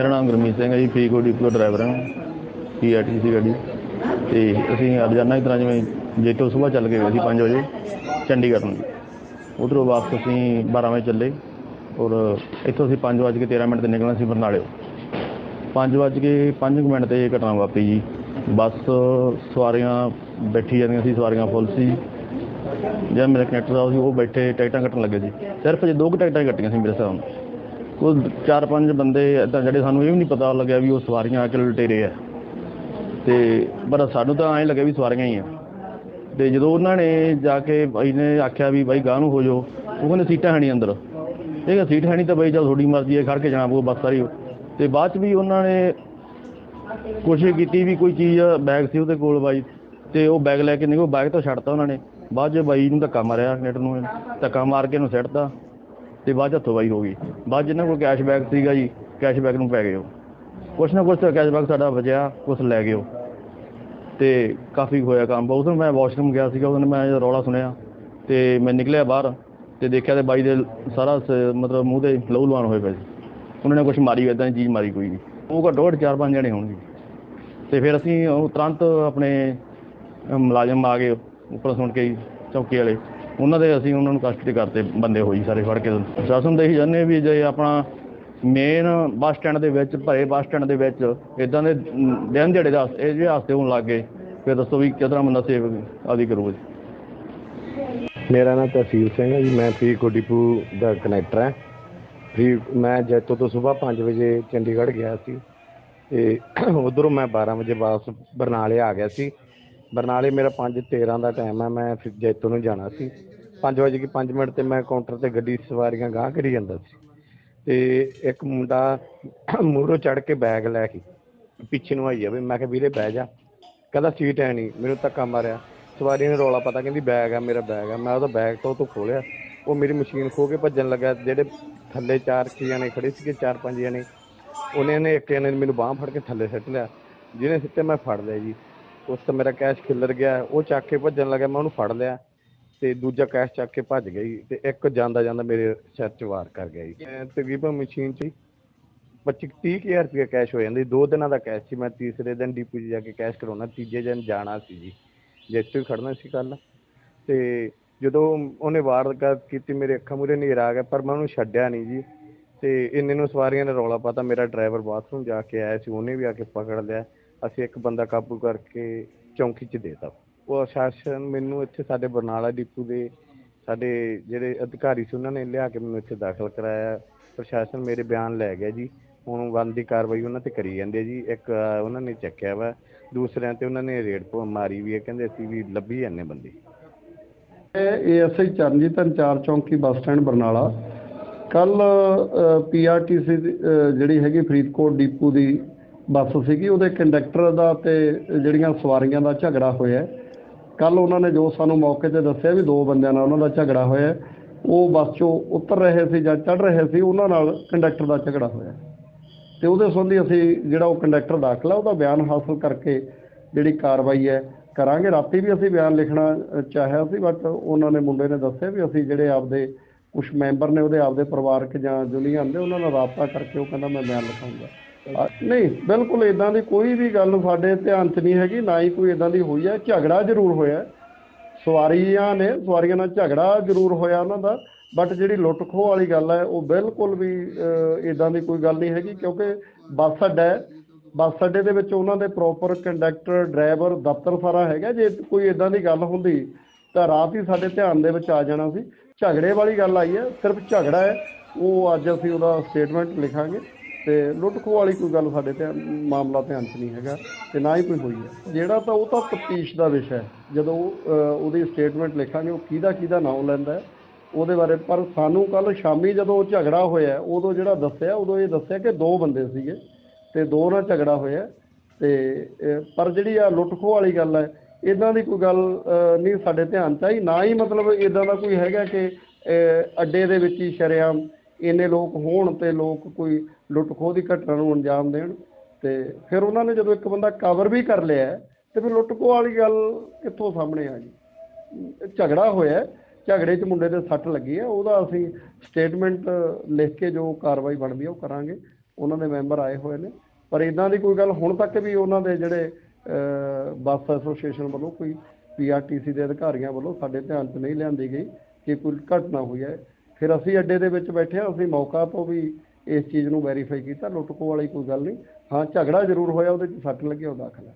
ਮੇਰਾ ਨਾਮ ਗੁਰਮੀਤ ਸਿੰਘ ਹੈ ਜੀ, ਫਰੀਦਕੋਟ ਡਿਪੂ ਦਾ ਡਰਾਈਵਰ ਹਾਂ। ਪੀਆਰਟੀਸੀ ਗੱਡੀ। ਤੇ ਅਸੀਂ ਰੋਜ਼ਾਨਾ ਦੀ ਤਰ੍ਹਾਂ ਜਿਵੇਂ ਜੇਤੋ ਸਵੇਰ ਚੱਲ ਕੇ ਗਏ ਸੀ 5 ਵਜੇ, ਚੰਡੀਗੜ੍ਹ ਨੂੰ। ਉਧਰੋਂ ਵਾਪਸ ਅਸੀਂ 12 ਵਜੇ ਚੱਲੇ ਔਰ ਇੱਥੋਂ ਅਸੀਂ 5 ਵਜੇ ਕੇ 13 ਮਿੰਟ ਤੇ ਨਿਕਲਣਾ ਸੀ ਬਰਨਾਲੇ। 5 ਵਜੇ ਕੇ 5 ਮਿੰਟ ਤੇ ਇਹ ਘਟਨਾ ਵਾਪਰੀ ਜੀ। ਬੱਸ ਸਵਾਰੀਆਂ ਬੈਠੀ ਜਾਂਦੀਆਂ ਸੀ, ਸਵਾਰੀਆਂ ਫੁੱਲ ਸੀ। ਜਦ ਮੇਰੇ ਕਨੈਕਟਰ ਸਾਹਿਬ ਸੀ, ਉਹ ਬੈਠੇ ਟਿਕਟਾਂ ਕੱਟਣ ਲੱਗੇ ਸੀ। ਸਿਰਫ ਜੇ ਦੋ ਕੁ ਟਿਕਟਾਂ ਕੱਟੀਆਂ ਸੀ ਮੇਰੇ ਹਿਸਾਬ ਨਾਲ। ਉਹ ਚਾਰ ਪੰਜ ਬੰਦੇ ਏਦਾਂ ਜਿਹੜੇ ਸਾਨੂੰ ਇਹ ਵੀ ਨਹੀਂ ਪਤਾ ਲੱਗਿਆ ਵੀ ਉਹ ਸਵਾਰੀਆਂ ਆ ਲੁਟੇਰੇ ਆ। ਤੇ ਪਰ ਸਾਨੂੰ ਤਾਂ ਐਂ ਲੱਗਿਆ ਵੀ ਸਵਾਰੀਆਂ ਹੀ ਆ। ਤੇ ਜਦੋਂ ਉਹਨਾਂ ਨੇ ਜਾ ਕੇ ਬਾਈ ਨੇ ਆਖਿਆ ਵੀ ਬਾਈ ਗਾਹ ਨੂੰ ਹੋ ਜਾਓ, ਉਹ ਕਹਿੰਦੇ ਸੀਟਾਂ ਹੈ ਨਹੀਂ ਅੰਦਰ। ਇਹ ਕਿਹਾ ਸੀਟ ਹੈ ਨਹੀਂ ਤਾਂ ਬਾਈ ਚਲ ਤੁਹਾਡੀ ਮਰਜ਼ੀ ਹੈ, ਖੜ ਕੇ ਜਾਣਾ ਪਊ ਬੱਸ ਸਾਰੀ। ਤੇ ਬਾਅਦ ਚ ਵੀ ਉਹਨਾਂ ਨੇ ਕੋਸ਼ਿਸ਼ ਕੀਤੀ ਵੀ ਕੋਈ ਚੀਜ਼ ਬੈਗ ਸੀ ਉਹਦੇ ਕੋਲ ਬਾਈ, ਤੇ ਉਹ ਬੈਗ ਲੈ ਕੇ ਨਿਕੋ ਬੈਗ ਤੋਂ ਛੱਡਤਾ ਉਹਨਾਂ ਨੇ। ਬਾਅਦ ਚ ਬਾਈ ਨੂੰ ਧੱਕਾ ਮਾਰਿਆ, ਨੈਟ ਨੂੰ ਧੱਕਾ ਮਾਰ ਕੇ ਉਹਨੂੰ ਸਿੱਟਤਾ। ਤੇ ਬਾਅਦ 'ਚ ਹੱਥੋਂ ਬਾਈ ਹੋ ਗਈ। ਬਾਅਦ 'ਚ ਕੋਲ ਕੈਸ਼ਬੈਕ ਸੀਗਾ ਜੀ ਕੈਸ਼ਬੈਕ ਨੂੰ ਪੈ ਗਏ ਉਹ। ਕੁਛ ਨਾ ਕੁਛ ਤਾਂ ਕੈਸ਼ ਸਾਡਾ ਬਚਿਆ ਕੁਛ ਲੈ ਗਏ ਉਹ। ਤੇ ਕਾਫੀ ਹੋਇਆ ਕੰਮ। ਉਸ ਦਿਨ ਮੈਂ ਵਾਸ਼ਰੂਮ ਗਿਆ ਸੀਗਾ ਉਹਨਾਂ ਮੈਂ ਰੌਲਾ ਸੁਣਿਆ। ਤੇ ਮੈਂ ਨਿਕਲਿਆ ਬਾਹਰ ਤੇ ਦੇਖਿਆ ਤੇ ਬਾਈ ਦੇ ਸਾਰਾ ਸ- ਮਤਲਬ ਮੂੰਹ ਤੇ ਲਹੂ ਲੁਹਾਨ ਹੋਏ ਪਏ ਸੀ। ਉਹਨਾਂ ਨੇ ਕੁਛ ਮਾਰੀ ਇਦਾਂ ਦੀ ਚੀਜ਼ ਮਾਰੀ ਕੋਈ ਨਹੀਂ। ਉਹ ਘੱਟੋ ਘੱਟ ਚਾਰ ਪੰਜ ਜਣੇ ਹੋਣਗੇ। ਤੇ ਫਿਰ ਅਸੀਂ ਉਹ ਤੁਰੰਤ ਆਪਣੇ ਮੁਲਾਜ਼ਮ ਆ ਗਏ ਉੱਪਰ ਸੁਣ ਕੇ ਹੀ, ਚੌਕੀ ਵਾਲੇ। ਉਹਨਾਂ ਦੇ ਅਸੀਂ ਉਹਨਾਂ ਨੂੰ ਕਸਟਡੀ ਕਰਤੇ, ਬੰਦੇ ਹੋਈ ਸਾਰੇ ਫੜ ਕੇ। ਪ੍ਰਸ਼ਾਸਨ ਦੇ ਹੀ ਜਾਣੇ ਵੀ ਜੇ ਆਪਣਾ ਮੇਨ ਬੱਸ ਸਟੈਂਡ ਦੇ ਵਿੱਚ, ਭਰੇ ਬੱਸ ਸਟੈਂਡ ਦੇ ਵਿੱਚ ਇਦਾਂ ਦੇ ਦਿਨ ਦਿਹਾੜੇ ਦਾ ਇਹ ਜਿਹੇ ਹਾਦਸੇ ਹੋਣ ਲੱਗ ਗਏ, ਫਿਰ ਦੱਸੋ ਵੀ ਕਿਦਾਂ ਬੰਦਾ ਸੇਵ ਆਦੀ ਕਰੂਗਾ ਜੀ। ਮੇਰਾ ਨਾਮ ਤਹਿਸੀਲ ਸਿੰਘ ਹੈ ਜੀ, ਮੈਂ ਫਰੀਦਕੋਟ ਡਿਪੂ ਦਾ ਕਨੈਕਟਰ ਹਾਂ। ਫਰੀ, ਮੈਂ ਜੈਤੋ ਤੋਂ ਸਵੇਰ 5 ਵਜੇ ਚੰਡੀਗੜ੍ਹ ਗਿਆ ਸੀ। ਤੇ ਉਧਰੋਂ ਮੈਂ 12 ਵਜੇ ਵਾਪਸ ਬਰਨਾਲੇ ਆ ਗਿਆ ਸੀ। ਬਰਨਾਲੇ ਮੇਰਾ 5:13 ਦਾ ਟਾਈਮ ਹੈ ਮੈਂ ਫਿਰ ਜੈਤੋ ਨੂੰ ਜਾਣਾ ਸੀ। 5 ਵਜੇ ਕੀ 5 ਮਿੰਟ ਤੇ ਮੈਂ ਕਾਊਂਟਰ ਤੇ ਗੱਡੀ ਸਵਾਰੀਆਂ ਗਾਹ ਕਰੀ ਜਾਂਦਾ ਸੀ। ਤੇ ਇੱਕ ਮੁੰਡਾ ਮੂਹਰੋਂ ਚੜ ਕੇ ਬੈਗ ਲੈ ਕੇ ਪਿੱਛੇ ਨੂੰ ਆਈ ਜਾਵੇ ਮੈਂ ਕਿਹਾ, ਵੀਰੇ, ਬਹਿ ਜਾ। ਕਹਿੰਦਾ, ਸੀਟ ਹੈ ਨਹੀਂ। ਮੈਨੂੰ ਧੱਕਾ ਮਾਰਿਆ। ਸਵਾਰੀ ਨੇ ਰੌਲਾ ਪਤਾ, ਕਹਿੰਦੀ, ਬੈਗ ਆ, ਮੇਰਾ ਬੈਗ ਆ। ਮੈਂ ਉਹਦਾ ਬੈਗ ਤੋਂ ਤੋਂ ਖੋਲਿਆ ਉਹ ਮੇਰੀ ਮਸ਼ੀਨ ਖੋ ਕੇ ਭੱਜਣ ਲੱਗਾ, ਜਿਹੜੇ ਥੱਲੇ ਚਾਰ ਛੇ ਜਣੇ ਖੜੇ ਸੀਗੇ, ਚਾਰ ਪੰਜ ਜਣੇ, ਉਹਨੇ ਨੇ ਇੱਕ ਜਣੇ ਨੇ ਮੈਨੂੰ ਬਾਹ ਫੜ ਕੇ ਥੱਲੇ ਸਿੱਟ ਲਿਆ। ਜਿਹਨੇ ਸਿੱਟੇ ਮੈਂ ਫੜ ਲਿਆ ਜੀ। ਉਸ ਤੋਂ ਮੇਰਾ ਕੈਸ਼ ਖਿੱਲਰ ਗਿਆ, ਉਹ ਚੱਕ ਕੇ ਭੱਜਣ ਲੱਗਾ, ਮੈਂ ਉਹਨੂੰ ਫੜ ਲਿਆ ਤੇ ਦੂਜਾ ਕੈਸ਼ ਚੱਕ ਕੇ ਭੱਜ ਗਈ ਤੇ ਇੱਕ ਜਾਂਦਾ ਜਾਂਦਾ ਮੇਰੇ ਸਿਰ 'ਚ ਵਾਰ ਕਰ ਗਿਆ ਜੀ। ਮੈਂ ਤਕਰੀਬਨ ਮਸ਼ੀਨ 'ਚ ਹੀ 25 30000 ਰੁਪਏ ਕੈਸ਼ ਹੋ ਜਾਂਦੀ ਦੋ ਦਿਨਾਂ ਦਾ ਕੈਸ਼ ਸੀ, ਮੈਂ ਤੀਸਰੇ ਦਿਨ ਡੀਪੂ 'ਚ ਜਾ ਕੇ ਕੈਸ਼ ਕਰਾਉਣਾ, ਤੀਜੇ ਦਿਨ ਜਾਣਾ ਸੀ ਜੀ। ਜਿੱਥੇ ਵੀ ਖੜਨਾ ਸੀ ਕੱਲ ਤੇ ਜਦੋਂ ਉਹਨੇ ਵਾਰਦਾਤ ਕੀਤੀ, ਮੇਰੇ ਅੱਖਾਂ ਮੂਰੇ ਹਨੇਰਾ ਆ ਗਿਆ, ਪਰ ਮੈਂ ਉਹਨੂੰ ਛੱਡਿਆ ਨਹੀਂ ਜੀ। ਤੇ ਇੰਨੇ ਨੂੰ ਸਵਾਰੀਆਂ ਨੇ ਰੌਲਾ ਪਾਤਾ, ਮੇਰਾ ਡਰਾਈਵਰ ਬਾਥਰੂਮ ਜਾ ਕੇ ਆਇਆ ਸੀ, ਉਹਨੇ ਵੀ ਆ ਕੇ ਪਕੜ ਲਿਆ। ਅਸੀਂ ਇੱਕ ਬੰਦਾ ਕਾਬੂ ਕਰਕੇ ਚੌਂਕੀ 'ਚ ਦੇਤਾ। ਉਹ ਸ਼ਾਸਨ ਮੈਨੂੰ ਇੱਥੇ ਸਾਡੇ ਬਰਨਾਲਾ ਡਿਪੂ ਦੇ ਸਾਡੇ ਜਿਹੜੇ ਅਧਿਕਾਰੀ ਸੀ, ਉਹਨਾਂ ਨੇ ਲਿਆ ਕੇ ਮੈਨੂੰ ਇੱਥੇ ਦਾਖਲ ਕਰਾਇਆ। ਪ੍ਰਸ਼ਾਸਨ ਮੇਰੇ ਬਿਆਨ ਲੈ ਗਿਆ ਜੀ। ਹੁਣ ਬਣਦੀ ਕਾਰਵਾਈ ਉਹਨਾਂ ਤੇ ਕਰੀ ਜਾਂਦੇ ਜੀ। ਇੱਕ ਉਹਨਾਂ ਨੇ ਚੱਕਿਆ ਵਾ। ਦੂਸਰਿਆਂ ਤੇ ਉਹਨਾਂ ਨੇ ਰੇਡ ਪੋ, ਮਾਰੀ ਵੀ ਹੈ ਕਹਿੰਦੇ ਅਸੀਂ ਵੀ ਲੱਭੀ ਜਾਂਦੇ ਬੰਦੇ। ਏਐਸਆਈ ਚਰਨਜੀਤ ਇੰਚਾਰਜ ਚੌਂਕੀ ਬੱਸ ਸਟੈਂਡ ਬਰਨਾਲਾ। ਕੱਲ ਪੀਆਰਟੀਸੀ ਜਿਹੜੀ ਹੈਗੀ ਫਰੀਦਕੋਟ ਡਿਪੂ ਦੀ ਬੱਸ ਸੀਗੀ, ਉਹਦੇ ਕੰਡਕਟਰ ਦਾ ਤੇ ਜਿਹੜੀਆਂ ਸਵਾਰੀਆਂ ਦਾ ਝਗੜਾ ਹੋਇਆ ਕੱਲ ਉਹਨਾਂ ਨੇ ਜੋ ਸਾਨੂੰ ਮੌਕੇ ਤੇ ਦੱਸਿਆ ਵੀ ਦੋ ਬੰਦਿਆਂ ਨਾਲ ਉਹਨਾਂ ਦਾ ਝਗੜਾ ਹੋਇਆ ਉਹ ਬੱਸ ਚੋਂ ਉਤਰ ਰਹੇ ਸੀ ਜਾਂ ਚੜ ਰਹੇ ਸੀ, ਉਹਨਾਂ ਨਾਲ ਕੰਡਕਟਰ ਦਾ ਝਗੜਾ ਹੋਇਆ ਤੇ ਉਹਦੇ ਸੰਬੰਧੀ ਅਸੀਂ ਜਿਹੜਾ ਉਹ ਕੰਡਕਟਰ ਦਾਖਲਾ, ਉਹਦਾ ਬਿਆਨ ਹਾਸਲ ਕਰਕੇ ਜਿਹੜੀ ਕਾਰਵਾਈ ਹੈ ਕਰਾਂਗੇ। ਰਾਤੀ ਵੀ ਅਸੀਂ ਬਿਆਨ ਲਿਖਣਾ ਚਾਹਿਆ ਸੀ, ਬਟ ਉਹਨਾਂ ਨੇ ਮੁੰਡੇ ਨੇ ਦੱਸਿਆ ਵੀ ਅਸੀਂ ਜਿਹੜੇ ਆਪਦੇ ਕੁਝ ਮੈਂਬਰ ਨੇ, ਉਹਦੇ ਆਪਦੇ ਪਰਿਵਾਰਕ ਜਾਂ ਜੁਨੀਅਰ ਦੇ ਉਹਨਾਂ ਨਾਲ ਰਾਬਤਾ ਕਰਕੇ ਉਹ ਕਹਿੰਦਾ ਮੈਂ ਬਿਆਨ ਲਿਖਾਉਂਗਾ ਨਹੀਂ, ਬਿਲਕੁਲ ਇਦਾਂ ਦੀ ਕੋਈ ਵੀ ਗੱਲ ਸਾਡੇ ਧਿਆਨ 'ਚ ਨਹੀਂ ਹੈਗੀ, ਨਾ ਹੀ ਕੋਈ ਇਦਾਂ ਦੀ ਹੋਈ ਹੈ। ਝਗੜਾ ਜ਼ਰੂਰ ਹੋਇਆ ਸਵਾਰੀਆਂ ਨੇ, ਸਵਾਰੀਆਂ ਨਾਲ ਝਗੜਾ ਜ਼ਰੂਰ ਹੋਇਆ ਉਹਨਾਂ ਦਾ ਬਟ ਜਿਹੜੀ ਲੁੱਟ ਖੋਹ ਵਾਲੀ ਗੱਲ ਹੈ, ਉਹ ਬਿਲਕੁਲ ਵੀ ਇਦਾਂ ਦੀ ਕੋਈ ਗੱਲ ਨਹੀਂ ਹੈਗੀ, ਕਿਉਂਕਿ ਬੱਸ ਅੱਡਾ ਹੈ। ਬੱਸ ਅੱਡੇ ਦੇ ਵਿੱਚ ਉਹਨਾਂ ਦੇ ਪ੍ਰੋਪਰ ਕੰਡਕਟਰ ਡਰਾਈਵਰ ਦਫ਼ਤਰ ਸਾਰਾ ਹੈਗਾ। ਜੇ ਕੋਈ ਇਦਾਂ ਦੀ ਗੱਲ ਹੁੰਦੀ, ਤਾਂ ਰਾਤ ਹੀ ਸਾਡੇ ਧਿਆਨ ਦੇ ਵਿੱਚ ਆ ਜਾਣਾ ਸੀ। ਝਗੜੇ ਵਾਲੀ ਗੱਲ ਆਈ ਹੈ, ਸਿਰਫ ਝਗੜਾ ਹੈ। ਉਹ ਅੱਜ ਅਸੀਂ ਉਹਦਾ ਸਟੇਟਮੈਂਟ ਲਿਖਾਂਗੇ। ਤੇ ਲੁੱਟ ਖੋਹ ਵਾਲੀ ਕੋਈ ਗੱਲ ਸਾਡੇ ਤੇ ਮਾਮਲਾ ਧਿਆਨ 'ਚ ਨਹੀਂ ਹੈਗਾ ਤੇ ਨਾ ਹੀ ਕੋਈ ਹੋਈ ਹੈ। ਜਿਹੜਾ ਤਾਂ ਉਹ ਤਾਂ ਤਫਤੀਸ਼ ਦਾ ਵਿਸ਼ਾ ਹੈ। ਜਦੋਂ ਉਹਦੀ ਸਟੇਟਮੈਂਟ ਲਿਖਾਂਗੇ, ਉਹ ਕਿਹਦਾ ਕਿਹਦਾ ਨਾਮ ਲੈਂਦਾ ਹੈ, ਉਹਦੇ ਬਾਰੇ। ਪਰ ਸਾਨੂੰ ਕੱਲ ਸ਼ਾਮੀ ਜਦੋਂ ਝਗੜਾ ਹੋਇਆ, ਉਦੋਂ ਜਿਹੜਾ ਦੱਸਿਆ, ਉਦੋਂ ਇਹ ਦੱਸਿਆ ਕਿ ਦੋ ਬੰਦੇ ਸੀਗੇ ਤੇ ਦੋ ਨਾਲ ਝਗੜਾ ਹੋਇਆ। ਤੇ ਪਰ ਜਿਹੜੀ ਆ ਲੁੱਟ ਖੋਹ ਵਾਲੀ ਗੱਲ ਹੈ ਇਦਾਂ ਦੀ ਕੋਈ ਗੱਲ ਨਹੀਂ ਸਾਡੇ ਧਿਆਨ ਚ ਆਈ। ਨਾ ਹੀ ਮਤਲਬ ਇਦਾਂ ਦਾ ਕੋਈ ਹੈਗਾ ਕਿ ਅੱਡੇ ਦੇ ਵਿੱਚ ਹੀ ਸ਼ਰੇਆਮ ਇੰਨੇ ਲੋਕ ਹੋਣ ਤੇ ਲੋਕ ਕੋਈ ਲੁੱਟ ਖੋਹ ਦੀ ਘਟਨਾ ਨੂੰ ਅੰਜਾਮ ਦੇਣ ਤੇ ਫਿਰ ਉਹਨਾਂ ਨੇ ਜਦੋਂ ਇੱਕ ਬੰਦਾ ਕਵਰ ਵੀ ਕਰ ਲਿਆ ਤੇ ਫਿਰ ਲੁੱਟ ਖੋਹ ਵਾਲੀ ਗੱਲ ਕਿੱਥੋਂ ਸਾਹਮਣੇ ਆ ਗਈ। ਝਗੜਾ ਹੋਇਆ ਝਗੜੇ 'ਚ ਮੁੰਡੇ ਦੇ ਸੱਟ ਲੱਗੀ ਹੈ, ਉਹਦਾ ਅਸੀਂ ਸਟੇਟਮੈਂਟ ਲਿਖ ਕੇ ਜੋ ਕਾਰਵਾਈ ਬਣਦੀ ਹੈ ਉਹ ਕਰਾਂਗੇ। ਉਹਨਾਂ ਦੇ ਮੈਂਬਰ ਆਏ ਹੋਏ ਨੇ। ਪਰ ਇਦਾਂ ਦੀ ਕੋਈ ਗੱਲ ਹੁਣ ਤੱਕ ਵੀ ਉਹਨਾਂ ਦੇ ਜਿਹੜੇ ਬੱਸ ਐਸੋਸੀਏਸ਼ਨ ਵੱਲੋਂ ਕੋਈ ਪੀਆਰਟੀਸੀ ਦੇ ਅਧਿਕਾਰੀਆਂ ਵੱਲੋਂ ਸਾਡੇ ਧਿਆਨ 'ਚ ਨਹੀਂ ਲਿਆਂਦੀ ਗਈ ਕਿ ਕੋਈ ਘਟਨਾ ਹੋਈ ਹੈ। ਫਿਰ ਅਸੀਂ ਅੱਡੇ ਦੇ ਵਿੱਚ ਬੈਠੇ ਹਾਂ, ਅਸੀਂ ਮੌਕਾ ਤੋਂ ਵੀ ਇਸ ਚੀਜ਼ ਨੂੰ ਵੈਰੀਫਾਈ ਕੀਤਾ ਲੁੱਟਖੋ ਵਾਲੀ ਕੋਈ ਗੱਲ ਨਹੀਂ। ਹਾਂ, ਝਗੜਾ ਜ਼ਰੂਰ ਹੋਇਆ, ਉਹਦੇ 'ਚ ਸੱਟ ਲੱਗੀ ਉਹ ਦਾਖਲ ਹੈ